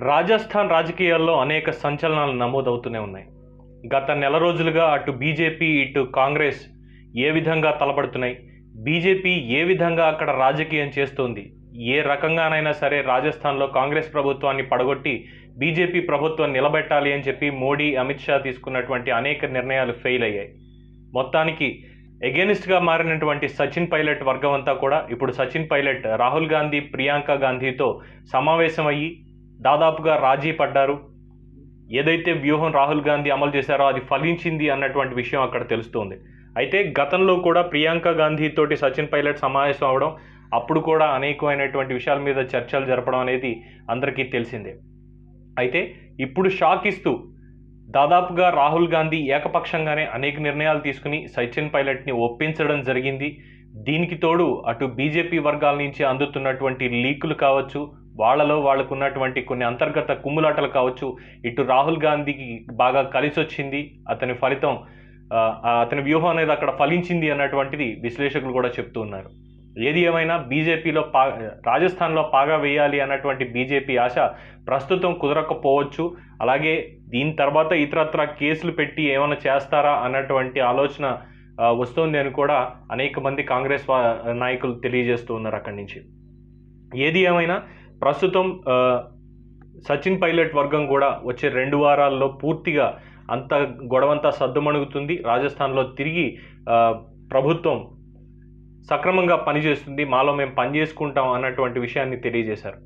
రాజస్థాన్ రాజకీయాల్లో అనేక సంచలనాలు నమోదవుతూనే ఉన్నాయి. గత నెల రోజులుగా అటు బీజేపీ ఇటు కాంగ్రెస్ ఏ విధంగా తలపడుతున్నాయి? బీజేపీ ఏ విధంగా అక్కడ రాజకీయం చేస్తోంది? ఏ రకంగానైనా సరే రాజస్థాన్లో కాంగ్రెస్ ప్రభుత్వాన్ని పడగొట్టి బీజేపీ ప్రభుత్వం నిలబెట్టాలి అని చెప్పి మోడీ అమిత్ షా తీసుకున్నటువంటి అనేక నిర్ణయాలు ఫెయిల్ అయ్యాయి. మొత్తానికి ఎగెనిస్ట్గా మారినటువంటి సచిన్ పైలట్ వర్గం అంతా కూడా ఇప్పుడు సచిన్ పైలట్ రాహుల్ గాంధీ ప్రియాంక గాంధీతో సమావేశమయ్యి దాదాపుగా రాజీ పడ్డారు. ఏదైతే వ్యూహం రాహుల్ గాంధీ అమలు చేశారో అది ఫలించింది అన్నటువంటి విషయం అక్కడ తెలుస్తోంది. అయితే గతంలో కూడా ప్రియాంక గాంధీ తోటి సచిన్ పైలట్ సమావేశం అవడం అప్పుడు కూడా అనేకమైనటువంటి విషయాల మీద చర్చలు జరపడం అనేది అందరికీ తెలిసిందే. అయితే ఇప్పుడు షాక్ ఇస్తూ దాదాపుగా రాహుల్ గాంధీ ఏకపక్షంగానే అనేక నిర్ణయాలు తీసుకుని సచిన్ పైలట్ని ఒప్పించడం జరిగింది. దీనికి తోడు అటు బీజేపీ వర్గాల నుంచి అందుతున్నటువంటి లీకులు కావచ్చు వాళ్ళలో వాళ్ళకున్నటువంటి కొన్ని అంతర్గత కుమ్ములాటలు కావచ్చు. ఇటు రాహుల్ గాంధీకి బాగా కలిసి వచ్చింది అతని ఫలితం అతని వ్యూహం అనేది అక్కడ ఫలించింది అన్నటువంటిది విశ్లేషకులు కూడా చెప్తూ ఉన్నారు. ఏది ఏమైనా బీజేపీలో పా రాజస్థాన్లో పాగా వేయాలి అన్నటువంటి బీజేపీ ఆశ ప్రస్తుతం కుదరకపోవచ్చు. అలాగే దీని తర్వాత ఇతరత్ర కేసులు పెట్టి ఏమైనా చేస్తారా అన్నటువంటి ఆలోచన వస్తుంది అని కూడా అనేక మంది కాంగ్రెస్ నాయకులు తెలియజేస్తూ ఉన్నారు అక్కడి నుంచి. ఏది ఏమైనా ప్రస్తుతం సచిన్ పైలట్ వర్గం కూడా వచ్చే రెండు వారాల్లో పూర్తిగా అంత గొడవంతా సద్దుమణుగుతుంది. రాజస్థాన్లో తిరిగి ప్రభుత్వం సక్రమంగా పనిచేస్తుంది. మాలో మేము పని చేసుకుంటాం అన్నటువంటి విషయాన్ని తెలియజేశారు.